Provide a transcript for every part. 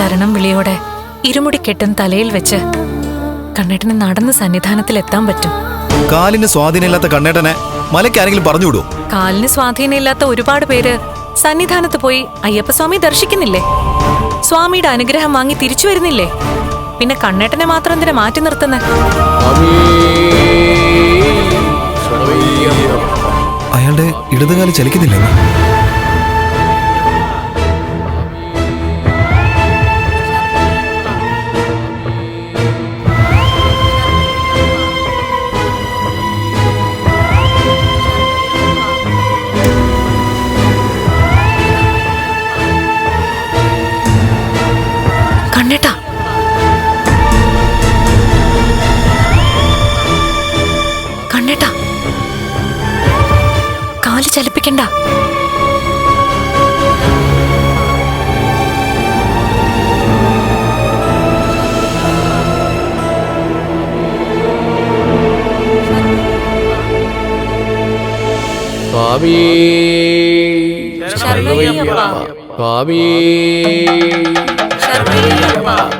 ശരണം വിളിയോടെ ഇരുമുടിക്കെട്ടും തലയിൽ വെച്ച് കണ്ണേട്ടന് നടന്ന് സന്നിധാനത്തിൽ എത്താൻ പറ്റും. കാലിന് സ്വാധീനമില്ലാത്ത കണ്ണേട്ടനെ മലയ്ക്ക് ആരെങ്കിലും പറഞ്ഞുവിടുവോ കാലിന് സ്വാധീനമില്ലാത്ത ഒരുപാട് പേര് സന്നിധാനത്ത് പോയി അയ്യപ്പസ്വാമി ദർശിക്കുന്നില്ലേ? സ്വാമിയുടെ അനുഗ്രഹം വാങ്ങി തിരിച്ചു വരുന്നില്ലേ? പിന്നെ കണ്ണേട്ടനെ മാത്രം എന്തിനാ മാറ്റി നിർത്തുന്ന? അയാളുടെ ഇടതുകാലം ചലിക്കുന്നില്ലെന്ന് കണ്ണേട്ടാ കണ്ണേട്ടാ. കാൽ ചലിപ്പിക്കണ്ട. സ്വാമി. സ്വാമി. ശരണമയ്യപ്പ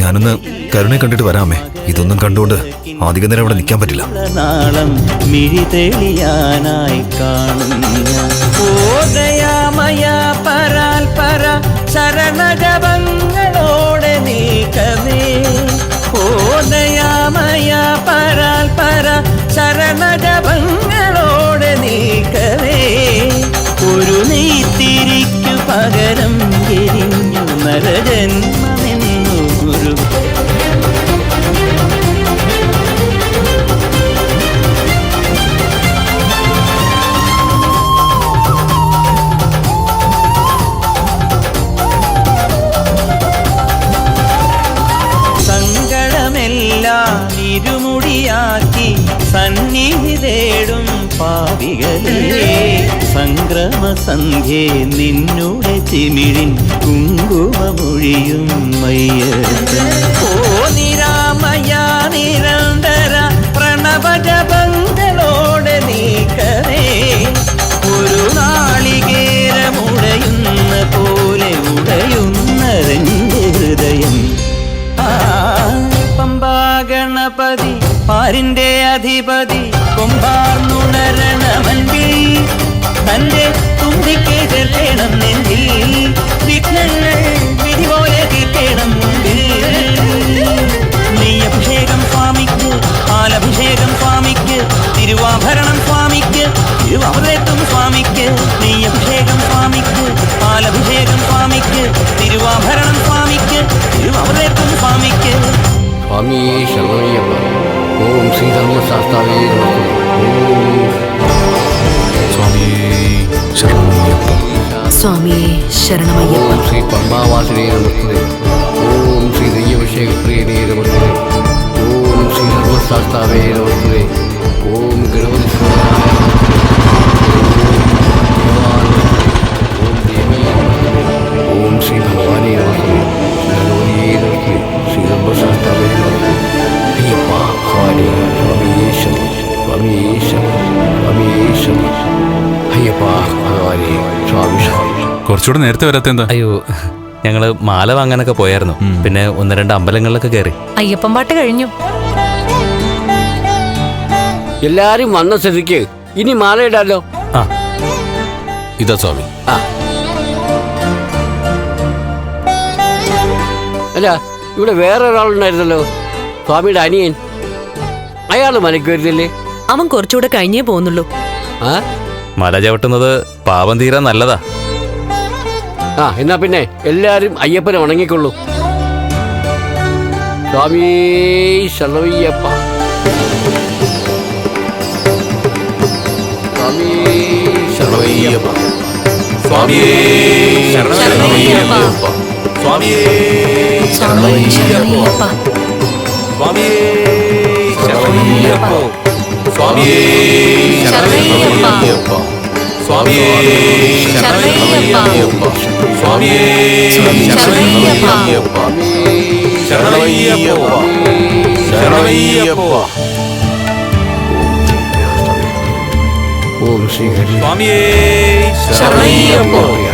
ഞാനൊന്ന് കരുണയെ കണ്ടിട്ട് വരാമേ. ഇതൊന്നും കണ്ടുകൊണ്ട് ആധികം നേരം അവിടെ നിൽക്കാൻ പറ്റില്ല. നാളം മിഴി തെളിയാനായി കാണുന്ന ഓദയാമയ സന്ധ്യേ നിന്നുടെ ചിമിഴിൻ കുങ്കുമമൊഴിയും മയ്യപ്പൻ ഓ നിരാമയ നിരന്തര പ്രണവജപങ്ങളോടെ നീക്കവേ ഒരു നാളികേരമുടയുന്ന പോലെ ഉടയുന്നതെന്റെ ഹൃദയം. ആ, പമ്പാഗണപതി പാരിന്റെ അധിപതി തിരുവമൃതത്വം സ്വാമിക്ക് നെയ്യഭിഷേകം സ്വാമിക്ക് പാലഭിഷേകം സ്വാമിക്ക് തിരുവാഭരണം സ്വാമിക്ക് തിരുവാഭരേത്തും സ്വാമിക്ക്. സ്വാമിയെ ശരണയ്യപ്പ ഓം ശ്രീധർമ്മശാസ്താവേ ശരണയ്യപ്പ സ്വാമിയേ ശരണമയ്യപ്പ. സ്വാമിയെ ശരണമയ്യപ്പ. ഓം ശ്രീ പമ്പാവാസിനെ നമസ്തേ. ഓം ശ്രീ അഭിഷേക പ്രിയനേ നമസ്തേ. ഓം ശ്രീ ധർമ്മശാസ്താവേ നമസ്തേ. ഓം ഗണപതി ഓം ശ്രീ ഭഗവാനെ ഭഗവതിയേ അയ്യപ്പ സ്വാമിയേശം സ്വാമിയേശം സ്വാമിയേശം. അയ്യപ്പ സ്വാമി. കുറച്ചുകൂടെ നേരത്തെ വരാത്ത എന്താ അയ്യോ ഞങ്ങൾ മാല വാങ്ങാനൊക്കെ പോയായിരുന്നു. പിന്നെ ഒന്ന് രണ്ട് അമ്പലങ്ങളിലൊക്കെ കയറി അയ്യപ്പൻ പാട്ട് കഴിഞ്ഞു. എല്ലാരും വന്ന സ്ഥിതിക്ക് ഇനി മാല ആ. ഇതാ സ്വാമി. ആ. അല്ല ഇവിടെ വേറെ ഒരാളുണ്ടായിരുന്നല്ലോ. സ്വാമിയുടെ അനിയൻ. അയാൾ മലയ്ക്ക് വരുന്നില്ലേ? അവൻ കുറച്ചുകൂടെ കഴിഞ്ഞേ പോകുന്നുള്ളൂ. ആ? മല ചവിട്ടുന്നത് പാപം തീരാൻ നല്ലതാ. ആ എന്നാ പിന്നെ എല്ലാരും അയ്യപ്പനെ ഉണങ്ങിക്കൊള്ളൂ സ്വാമി ശരണയ്യപ്പ സ്വാമി ശരണയ്യപ്പ ശരണയ്യപ്പ. ശരണയ്യപ്പ. ശരണയ്യപ്പ. ശരണയ്യപ്പ. ശരണയ്യപ്പ. ഓം ശ്രീ ഹരി ശരണയ്യപ്പ. ഓം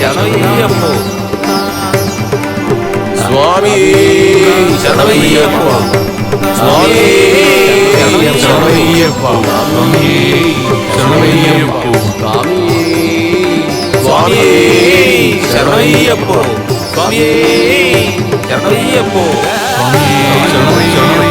ശരണമയ്യപ്പോ സ്വാമി ശരണമയ്യപ്പോ സ്വാമി ശരണമയ്യപ്പോ സ്വാമി ശരണമയ്യപ്പോ ശരണമയ്യപ്പോ സ്വാമി ശരണമയ്യപ്പോ സ്വാമി ശരണമയ്യപ്പോ ശരണമയ്യപ്പോ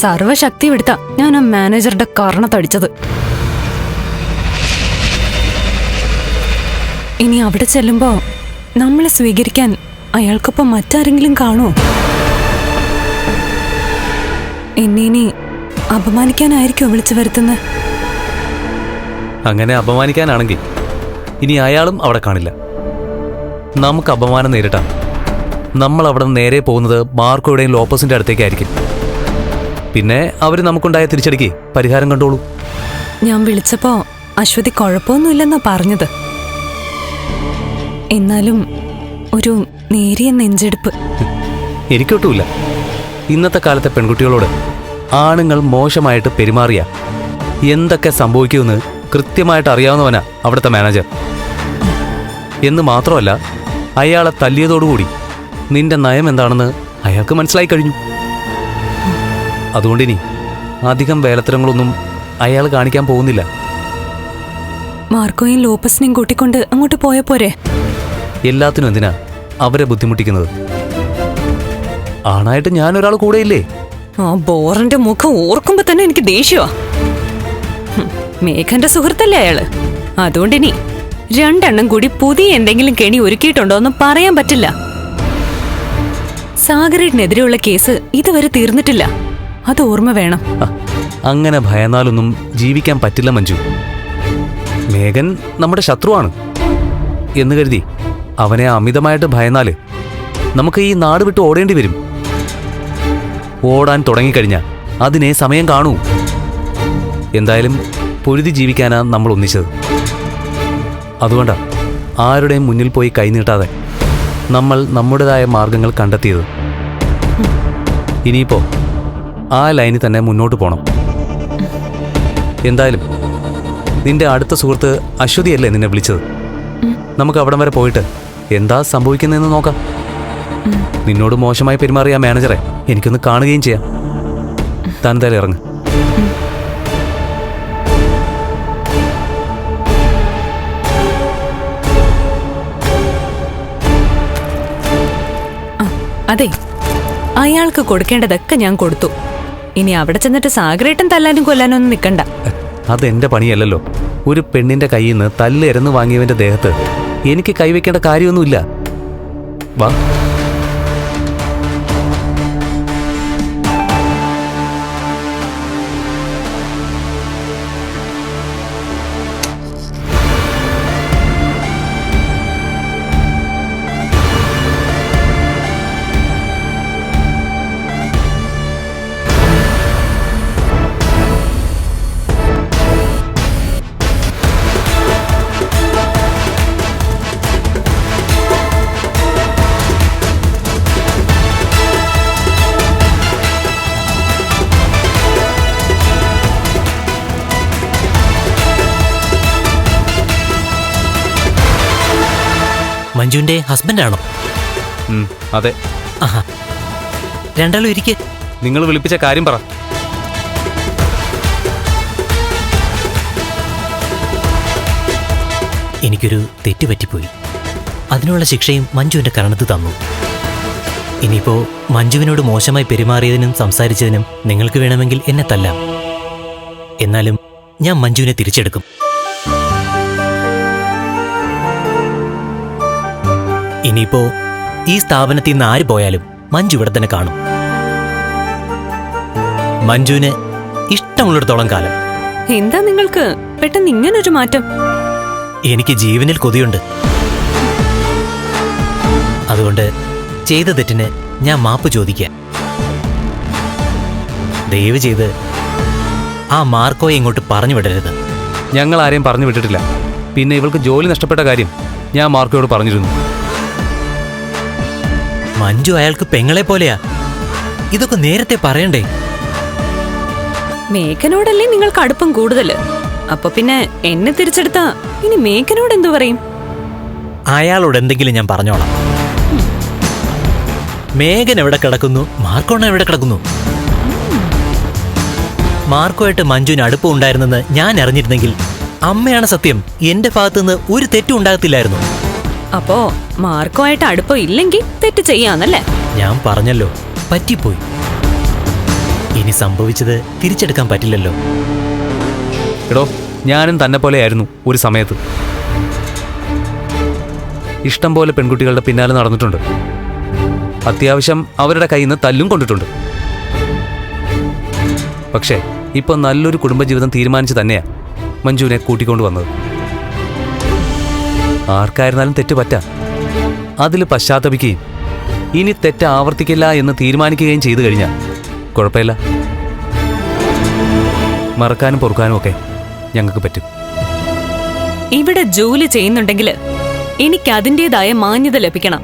സർവശക്തി വിടുത്ത ഞാൻ ആ മാനേജറുടെ കർണത്തടിച്ചത്. ഇനി അവിടെ ചെല്ലുമ്പോ നമ്മളെ സ്വീകരിക്കാൻ അയാൾക്കൊപ്പം മറ്റാരെങ്കിലും കാണുമോ എന്നെ ഇനി അപമാനിക്കാനായിരിക്കും വിളിച്ചു വരുത്തുന്നത് അങ്ങനെ അപമാനിക്കാനാണെങ്കിൽ ഇനി അയാളും അവിടെ കാണില്ല. നമുക്ക് അപമാനം നേരിട്ടാം നമ്മൾ അവിടെ നിന്ന് നേരെ പോകുന്നത് മാർക്കോയുടെയും ലോപ്പസിന്റെ അടുത്തേക്കായിരിക്കും പിന്നെ അവർ നമുക്കുണ്ടായ തിരിച്ചടിക്ക് പരിഹാരം കണ്ടോളൂ. ഞാൻ വിളിച്ചപ്പോ അശ്വതി കുഴപ്പമൊന്നുമില്ലെന്നാ പറഞ്ഞത്. എന്നാലും ഒരു നേരിയ നെഞ്ചെടുപ്പ്. എനിക്കൊട്ടുമില്ല. ഇന്നത്തെ കാലത്തെ പെൺകുട്ടികളോട് ആണുങ്ങൾ മോശമായിട്ട് പെരുമാറിയ എന്തൊക്കെ സംഭവിക്കുമെന്ന് കൃത്യമായിട്ട് അറിയാവുന്നവനാ അവിടുത്തെ മാനേജർ. എന്ന് മാത്രമല്ല അയാളെ തല്ലിയതോടുകൂടി നിന്റെ നയം എന്താണെന്ന് അയാൾക്ക് മനസ്സിലായി കഴിഞ്ഞു. അതുകൊണ്ടിനി അധികം വേലത്തരങ്ങളൊന്നും അയാൾ കാണിക്കാൻ പോകുന്നില്ല. മാർക്കോയും ലോപ്പസിനെയും കൂട്ടിക്കൊണ്ട് അങ്ങോട്ട് പോയ പോരെ? എല്ലാത്തിനും എന്തിനാ അവരെ ബുദ്ധിമുട്ടിക്കുന്നത്? ആണായിട്ട് ഞാനൊരാൾ കൂടെയില്ലേ? ആ ബോറന്റെ മുഖം ഓർക്കുമ്പോ തന്നെ എനിക്ക് ദേഷ്യമാ മേഘന്റെ സുഹൃത്തല്ലേ അയാൾ? അതുകൊണ്ടിനി രണ്ടെണ്ണം കൂടി പുതിയ എന്തെങ്കിലും കെണി ഒരുക്കിയിട്ടുണ്ടോ എന്ന് പറയാൻ പറ്റില്ല. സാഗരേട്ടിനെതിരെയുള്ള കേസ് ഇതുവരെ തീർന്നിട്ടില്ല. അത് ഓർമ്മ വേണം. അങ്ങനെ ഭയന്നാലൊന്നും ജീവിക്കാൻ പറ്റില്ല മഞ്ജു. മേഘൻ നമ്മുടെ ശത്രുവാണ്. എന്ന് കരുതി. അവനെ അമിതമായിട്ട് ഭയന്നാൽ നമുക്ക് ഈ നാട് വിട്ട് ഓടേണ്ടി വരും. ഓടാൻ തുടങ്ങിക്കഴിഞ്ഞാൽ അതിനെ സമയം കാണൂ. എന്തായാലും പൊരുതി ജീവിക്കാനാ നമ്മൾ ഒന്നിച്ചത്. അതുകൊണ്ടാ ആരുടെയും മുന്നിൽ പോയി കൈനീട്ടാതെ നമ്മൾ നമ്മുടേതായ മാർഗങ്ങൾ കണ്ടെത്തിയത്. ഇനിയിപ്പോ ആ ലൈനിൽ തന്നെ മുന്നോട്ട് പോണം. എന്തായാലും നിന്റെ അടുത്ത സുഹൃത്ത് അശ്വതിയല്ലേ നിന്നെ വിളിച്ചത്? നമുക്ക് അവിടം വരെ പോയിട്ട് എന്താ സംഭവിക്കുന്നതെന്ന് നോക്കാം. നിന്നോട് മോശമായി പെരുമാറിയ ആ മാനേജറെ എനിക്കൊന്ന് കാണുകയും ചെയ്യാം. താൻ എന്തായാലും ഇറങ്ങ്. അതെ. അയാൾക്ക് കൊടുക്കേണ്ടതൊക്കെ ഞാൻ കൊടുത്തു. ഇനി അവിടെ ചെന്നിട്ട് സാഗരേട്ടൻ തല്ലാനും കൊല്ലാനും ഒന്നും നിൽക്കണ്ട അതെന്റെ പണിയല്ലല്ലോ. ഒരു പെണ്ണിന്റെ കയ്യിൽ നിന്ന് തല്ല് എരന്ന് വാങ്ങിയവന്റെ ദേഹത്ത് എനിക്ക് കൈവയ്ക്കേണ്ട കാര്യമൊന്നുമില്ല. വാ. മഞ്ജുവിന്റെ ഹസ്ബൻഡാണോ? അതെ. ആഹാ. രണ്ടാളും ഇരിക്കെ. നിങ്ങൾ വിളിപ്പിച്ച കാര്യം പറ. എനിക്കൊരു തെറ്റ് പറ്റിപ്പോയി. അതിനുള്ള ശിക്ഷയും മഞ്ജുവിന്റെ കരണത്ത് തന്നു. ഇനിയിപ്പോ മഞ്ജുവിനോട് മോശമായി പെരുമാറിയതിനും സംസാരിച്ചതിനും നിങ്ങൾക്ക് വേണമെങ്കിൽ എന്നെ തല്ലാം. എന്നാലും ഞാൻ മഞ്ജുവിനെ തിരിച്ചെടുക്കും. ഇനിയിപ്പോ ഈ സ്ഥാപനത്തിൽ നിന്ന് ആര് പോയാലും മഞ്ജു ഇവിടെ തന്നെ കാണും. മഞ്ജുവിന് ഇഷ്ടമുള്ളിടത്തോളം കാലം. എന്താ നിങ്ങൾക്ക്? പെട്ടെന്ന് ഇങ്ങനൊരു മാറ്റം? എനിക്ക് ജീവനിൽ കൊതിയുണ്ട്. അതുകൊണ്ട് ചെയ്ത തെറ്റിന് ഞാൻ മാപ്പ് ചോദിക്കാം. ദയവ് ചെയ്ത് ആ മാർക്കോയെ ഇങ്ങോട്ട് പറഞ്ഞു വിടരുത്. ഞങ്ങൾ ആരെയും പറഞ്ഞു വിട്ടിട്ടില്ല. പിന്നെ ഇവൾക്ക് ജോലി നഷ്ടപ്പെട്ട കാര്യം ഞാൻ മാർക്കോയോട് പറഞ്ഞിരുന്നു. മഞ്ജു അയാൾക്ക് പെങ്ങളെ പോലെയാ. ഇതൊക്കെ നേരത്തെ പറയണ്ടേ? മേഘനോടല്ലേ നിങ്ങൾക്ക് അടുപ്പം കൂടുതൽ അപ്പൊ പിന്നെ എന്നെ തിരിച്ചെടുത്താ ഇനി മേഘനോട് എന്തു പറയും? അയാളോട് എന്തെങ്കിലും ഞാൻ പറഞ്ഞോളാം. മേഘൻ എവിടെ കിടക്കുന്നു? മാർക്കോണ എവിടെ കിടക്കുന്നു? മാർക്കോയായിട്ട് മഞ്ജുവിന് അടുപ്പം ഉണ്ടായിരുന്നെന്ന് ഞാൻ അറിഞ്ഞിരുന്നെങ്കിൽ അമ്മയാണ് സത്യം. എന്റെ ഭാഗത്തുനിന്ന് ഒരു തെറ്റും ഉണ്ടാകത്തില്ലായിരുന്നു. അപ്പോ മാർക്കോ ആയിട്ട് അടുപ്പം ഇല്ലെങ്കിൽ തെറ്റ് ചെയ്യാന്നല്ലേ? ഞാൻ പറഞ്ഞല്ലോ പറ്റിപ്പോയി. ഇനി സംഭവിച്ചത് തിരിച്ചെടുക്കാൻ പറ്റില്ലല്ലോ. എടോ ഞാനും തന്നെ പോലെയായിരുന്നു ഒരു സമയത്ത്. ഇഷ്ടം പോലെ പെൺകുട്ടികളുടെ പിന്നാലെ നടന്നിട്ടുണ്ട്. അത്യാവശ്യം അവരുടെ കയ്യിൽ നിന്ന് തല്ലും കൊണ്ടിട്ടുണ്ട്. പക്ഷേ ഇപ്പൊ നല്ലൊരു കുടുംബജീവിതം തീരുമാനിച്ചു തന്നെയാ മഞ്ജുവിനെ കൂട്ടിക്കൊണ്ടു വന്നത്. ആർക്കായിരുന്നാലും തെറ്റ് പറ്റാം. അതിൽ പശ്ചാത്തപിക്കുകയും. ഇനി തെറ്റ് ആവർത്തിക്കില്ല എന്ന് തീരുമാനിക്കുകയും ചെയ്തു കഴിഞ്ഞാൽ കുഴപ്പമില്ല. മറക്കാനും പൊറുക്കാനും ഒക്കെ ഞങ്ങൾക്ക് പറ്റും. ഇവിടെ ജോലി ചെയ്യുന്നുണ്ടെങ്കിൽ എനിക്ക് അതിന്റെതായ മാന്യത ലഭിക്കണം.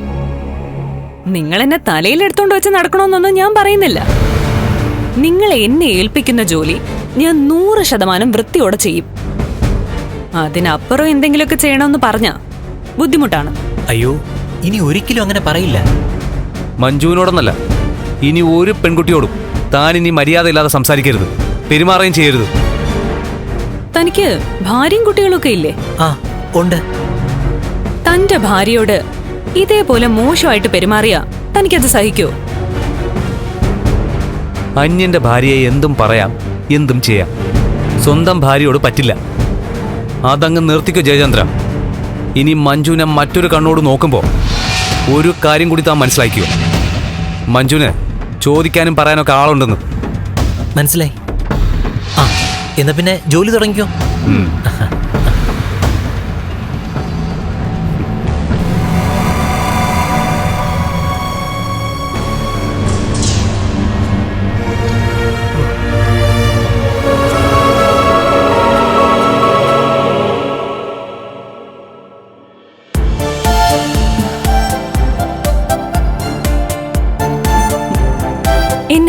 നിങ്ങൾ എന്നെ തലയിൽ എടുത്തോണ്ട് വെച്ച് നടക്കണമെന്നൊന്നും ഞാൻ പറയുന്നില്ല. നിങ്ങൾ എന്നെ ഏൽപ്പിക്കുന്ന ജോലി ഞാൻ നൂറ് ശതമാനം വൃത്തിയോടെ ചെയ്യും. അതിനപ്പുറം എന്തെങ്കിലുമൊക്കെ ചെയ്യണമെന്ന് പറഞ്ഞ ബുദ്ധിമുട്ടാണ്. അയ്യോ ഇനി ഒരിക്കലും അങ്ങനെ പറയില്ല. മഞ്ജുവിനോടൊന്നല്ല. ഇനി ഒരു പെൺകുട്ടിയോടും താൻ ഇനി മര്യാദയില്ലാതെ സംസാരിക്കരുത്. പെരുമാറുകയും ചെയ്യരുത്. തനിക്ക് ഭാര്യയും കുട്ടികളൊക്കെ ഇല്ലേ? ആ ഉണ്ട്. തന്റെ ഭാര്യയോട് ഇതേപോലെ മോശമായിട്ട് പെരുമാറിയ തനിക്കത് സഹിക്കോ? അന്യന്റെ ഭാര്യയെ എന്തും പറയാം എന്തും ചെയ്യാം. സ്വന്തം ഭാര്യയോട് പറ്റില്ല. അതങ്ങ് നിർത്തിക്കോ ജയചന്ദ്ര. ഇനി മഞ്ജുവിനെ മറ്റൊരു കണ്ണോട് നോക്കുമ്പോൾ ഒരു കാര്യം കൂടി താൻ മനസ്സിലാക്കിയോ? മഞ്ജുവിന് ചോദിക്കാനും പറയാനൊക്കെ ആളുണ്ടെന്ന്. മനസ്സിലായി. ആ എന്നാ പിന്നെ ജോലി തുടങ്ങിക്കോ.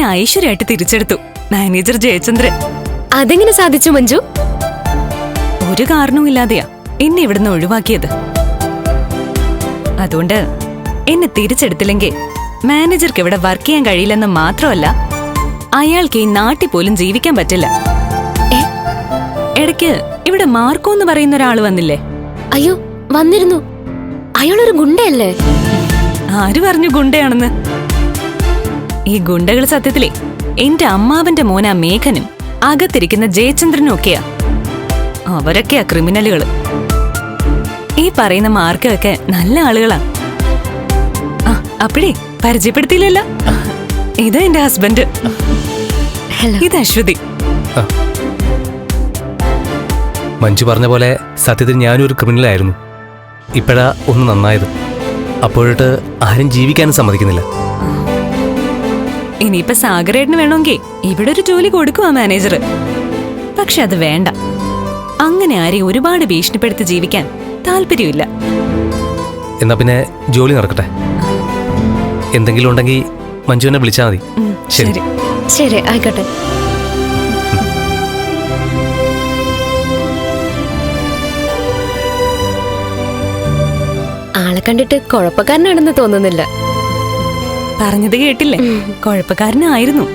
ഐശ്വര്യമായിട്ട് തിരിച്ചെടുത്തു. മാനേജർ ജയചന്ദ്രൻ. അതെങ്ങനെ സാധിച്ചു മഞ്ജു? ഒരു കാരണവും ഇല്ലാതെയാ എന്നെ ഇവിടുന്ന് ഒഴിവാക്കിയത്. അതുകൊണ്ട് എന്നെ തിരിച്ചെടുത്തില്ലെങ്കിൽ മാനേജർക്ക് ഇവിടെ വർക്ക് ചെയ്യാൻ കഴിയില്ലെന്ന് മാത്രമല്ല അയാൾക്ക് ഈ നാട്ടിൽ പോലും ജീവിക്കാൻ പറ്റില്ല? ഇടയ്ക്ക് ഇവിടെ മാർക്കോ എന്ന് പറയുന്ന ഒരാൾ വന്നില്ലേ? അയ്യോ വന്നിരുന്നു. അയാളൊരു ഗുണ്ടയല്ലേ? ആര് പറഞ്ഞു ഗുണ്ടയാണെന്ന്? ഈ ഗുണ്ടകൾ സത്യത്തിലെ. എന്റെ അമ്മാവന്റെ മോന മേഘനും അകത്തിരിക്കുന്ന ജയചന്ദ്രനും ഒക്കെയാ. അവരൊക്കെയാ ക്രിമിനലുകൾ. ഈ പറയുന്ന മാർക്കൊക്കെ നല്ല ആളുകളാ. ആ അപ്പഴേ പരിചയപ്പെടുത്തിയില്ലല്ലോ? ഇത് എന്റെ ഹസ്ബൻഡ്. ഹലോ ഇത് അശ്വതി. മഞ്ജു പറഞ്ഞ പോലെ സത്യത്തിൽ ഞാനും ഒരു ക്രിമിനലായിരുന്നു. ഇപ്പോഴാ ഒന്ന് നന്നായത്. അപ്പോഴിട്ട് ആരും ജീവിക്കാനും സമ്മതിക്കുന്നില്ല. ഇനിയിപ്പൊ സാഗരേട്ടന് വേണമെങ്കിൽ ഇവിടെ ഒരു ജോലി കൊടുക്കുവാ മാനേജർ പക്ഷെ അത് വേണ്ട. അങ്ങനെ ആരെയും ഒരുപാട് ഭീഷണിപ്പെടുത്തി ജീവിക്കാൻ താല്പര്യമില്ല. എന്നാ പിന്നെ ജോലി നടക്കട്ടെ? എന്തെങ്കിലും ഉണ്ടെങ്കിൽ മഞ്ജുവിനെ വിളിച്ചാൽ മതി. ശരി. ശരി. ശരി ആയിക്കോട്ടെ. ആളെ കണ്ടിട്ട് കുഴപ്പക്കാരനാണെന്ന് തോന്നുന്നില്ല. പറഞ്ഞത് കേട്ടില്ലേ? കുഴപ്പക്കാരനായിരുന്നു.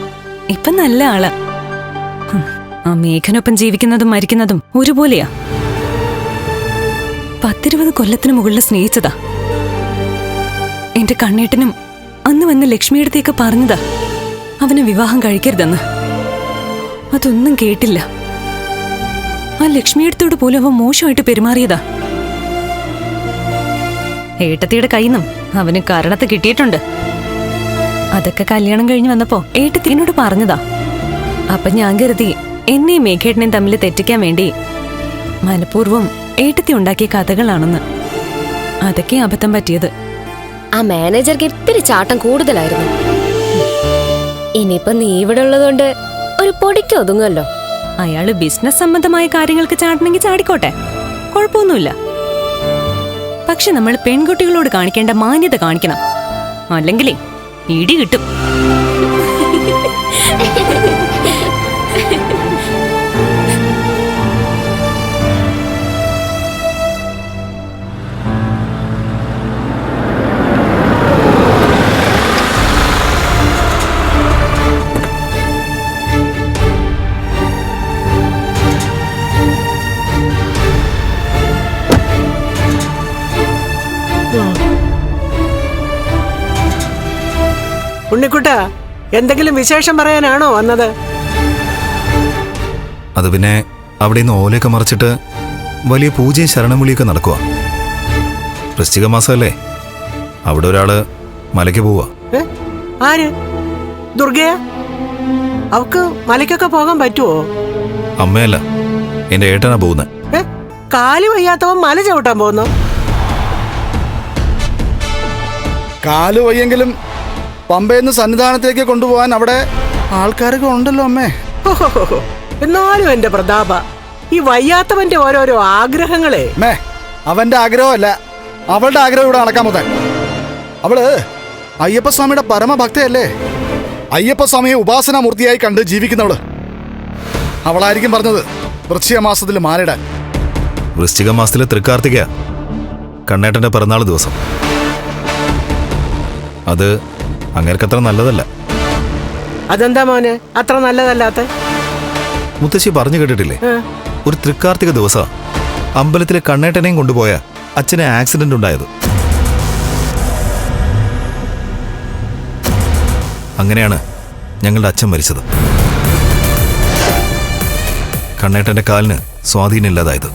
ഇപ്പൊ നല്ല ആളാ. ആ മേഘനൊപ്പം ജീവിക്കുന്നതും മരിക്കുന്നതും ഒരുപോലെയാ. പത്തിരുപത് കൊല്ലത്തിന് മുകളിൽ സ്നേഹിച്ചതാ. എന്റെ കണ്ണേട്ടനും അന്ന് വന്ന് ലക്ഷ്മിയടുത്തേക്ക് പറഞ്ഞതാ. അവനെ വിവാഹം കഴിക്കരുതെന്ന്. അതൊന്നും കേട്ടില്ല. ആ ലക്ഷ്മിയടുത്തോട് പോലും അവ മോശമായിട്ട് പെരുമാറിയതാ. ഏട്ടത്തിയുടെ കയ്യിന്നും അവന് കാരണത്ത് കിട്ടിയിട്ടുണ്ട്. അതൊക്കെ കല്യാണം കഴിഞ്ഞ് വന്നപ്പോ ഏട്ടത്തി എന്നോട് പറഞ്ഞതാ. അപ്പൊ ഞാൻ കരുതി എന്നെയും മേഘേട്ടനെയും തമ്മിൽ തെറ്റിക്കാൻ വേണ്ടി മനഃപൂർവം ഏട്ടത്തി ഉണ്ടാക്കിയ കഥകളാണെന്ന്. അതൊക്കെ അബദ്ധം പറ്റിയത്. ആ മാനേജർക്ക് ഇത്തിരി ചാട്ടം കൂടുതലായിരുന്നു. ഇനിയിപ്പൊ നീ ഇവിടെ ഉള്ളതുകൊണ്ട് ഒരു പൊടിക്ക് ഒതുങ്ങുമല്ലോ അയാൾ ബിസിനസ് സംബന്ധമായ കാര്യങ്ങൾക്ക് ചാടണമെങ്കിൽ ചാടിക്കോട്ടെ. കുഴപ്പമൊന്നുമില്ല. പക്ഷെ നമ്മൾ പെൺകുട്ടികളോട് കാണിക്കേണ്ട മാന്യത കാണിക്കണം. അല്ലെങ്കിലേ ഇടി കിട്ടും. എന്തെങ്കിലും വിശേഷം പറയാനാണോ വന്നത്? അത് പിന്നെ അവിടെ നിന്ന് ഓലയൊക്കെ മറിച്ചിട്ട് വലിയ പൂജയും ശരണമുളിയൊക്കെ നടക്കുക വൃശ്ചിക മാസമല്ലേ? അവിടെ ഒരാൾ മലയ്ക്ക് പോവാ. ഏ? ആര്? ദുർഗയ? അവക്ക് മലയ്ക്കൊക്കെ പോകാൻ പറ്റുമോ അമ്മയല്ല എന്റെ ഏട്ടനാ പോകുന്നത് ഏ? കാൽ വയ്യാത്തവൻ മല ചവിട്ടാൻ പോകുന്നു. കാൽ വയ്യെങ്കിലും പമ്പയെന്ന് സന്നിധാനത്തേക്ക് കൊണ്ടുപോകാൻ അവിടെ ആൾക്കാരൊക്കെ ഉണ്ടല്ലോ അമ്മേ. എന്നാലും എന്റെ പ്രതാപ ഈ വയ്യാത്തവന്റെ ഓരോരോ ആഗ്രഹങ്ങളെ. അമ്മേ അവന്റെ ആഗ്രഹമല്ല അവളുടെ ആഗ്രഹം ഇവിടെ നടക്കാൻ മുതൽ അവൾ അയ്യപ്പസ്വാമിയുടെ പരമഭക്തയല്ലേ. അയ്യപ്പസ്വാമിയെ ഉപാസനാമൂർത്തിയായി കണ്ട് ജീവിക്കുന്നവൾ. അവളായിരിക്കും പറഞ്ഞത് വൃശ്ചിക മാസത്തിൽ മാലിടാൻ വൃശ്ചിക മാസത്തിലെ തൃക്കാർത്തിക കണ്ണേട്ടന്റെ പിറന്നാൾ ദിവസം. അത് അങ്ങേർക്കത്ര നല്ലതല്ല. അതെന്താ മോനെ? അത്ര നല്ലതല്ലാത്ത? മുത്തശ്ശി പറഞ്ഞു കേട്ടിട്ടില്ലേ? ഒരു തൃക്കാർത്തിക ദിവസം അമ്പലത്തിലെ കണ്ണേട്ടനെയും കൊണ്ടുപോയ അച്ഛനെ ആക്സിഡന്റ് ഉണ്ടായത്. അങ്ങനെയാണ് ഞങ്ങളുടെ അച്ഛൻ മരിച്ചത്. കണ്ണേട്ടന്റെ കാലിന് സ്വാധീനമില്ലാതായത്